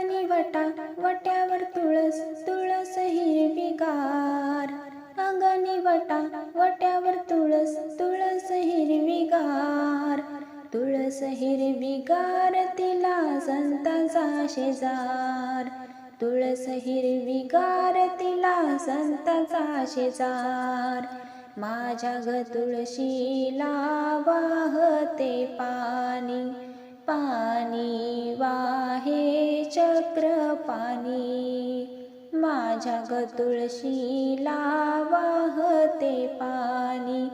आणि वटा वट्यावर तुळस तुळस हिरवीगार अंगणी वटा वट्यावर तुळस तुळस हिरवीगार तुळस हिरवीगार तिला संतांचा शेजार तुळस हिरवीगार तिला संतांचा शेजार माझ्या ग तुळशीला वाहते पाणी पाणी वा चक्र पाणी माझ्या ग तुळशीला वाहते पाणी.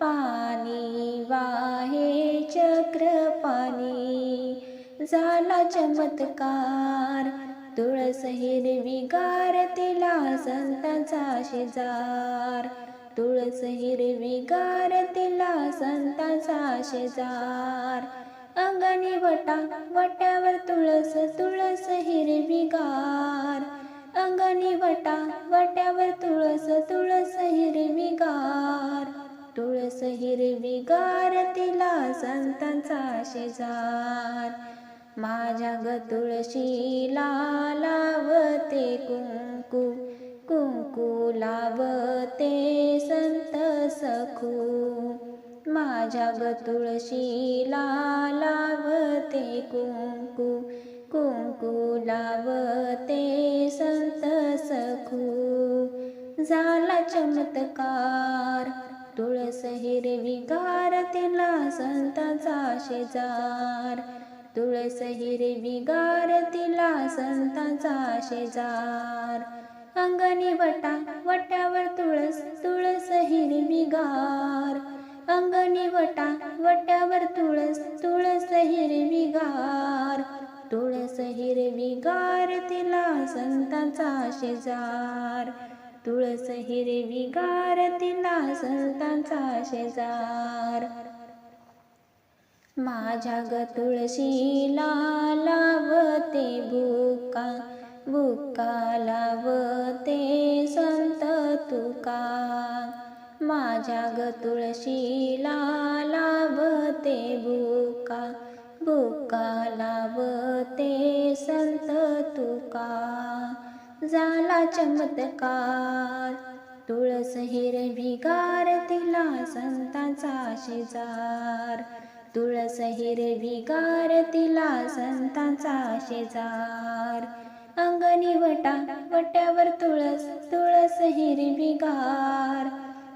पाणी वाहे चक्र पाणी. झाला चमत्कार तुळस हिरवीगार तिला संतांचा शेजार. तुळस हिरवीगार तिला संतांचा शेजार. अंगणी वटा वट्यावर तुळस तुळस हिरवीगार. अंगणी वटा वट्यावर तुळस तुळस हिरवीगार. तुळस हिरवीगार तिला संतांचा शेजार. माझ्या ग तुळशीला लावते कुंकू कुंकू लावते संत सखू. माझ्या ग तुळशीला लावते कुंकू कुंकू लावते संत सखू. झाला चमत्कार तुळस हिरविगार तिला संतांचा शेजार. तुळस हिरविगार तिला संतांचा शेजार. अंगणी वटा वट्यावर तुळस तुळस वटा वट्यावर तुळस तुळस हिरवीगार तुळस हिरवीगार तिला संतांचा शेजार. तुळस हिरवीगार तिला संतांचा शेजार. माझ्या ग तुळशीला लावते बुका बुका लावते संत तुका. माझ्या ग तुळशीला लाभते बुका बुका लावते संत तुका. झाला चमत्कार तुळस हिरविगार तिला संतांचा शेजार. तुळस हिरविगार तिला संतांचा शेजार. अंगणी वटा वट्यावर तुळस तुळस हिरविगार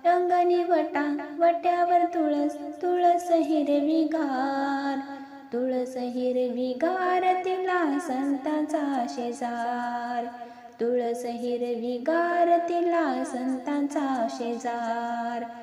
रंगनी वटा वट्यावर तुळस तुळस हिरविगार. तुळस हिरविगार तिला संतांचा शेजार. तुळस हिरविगार तिला संतांचा शेजार.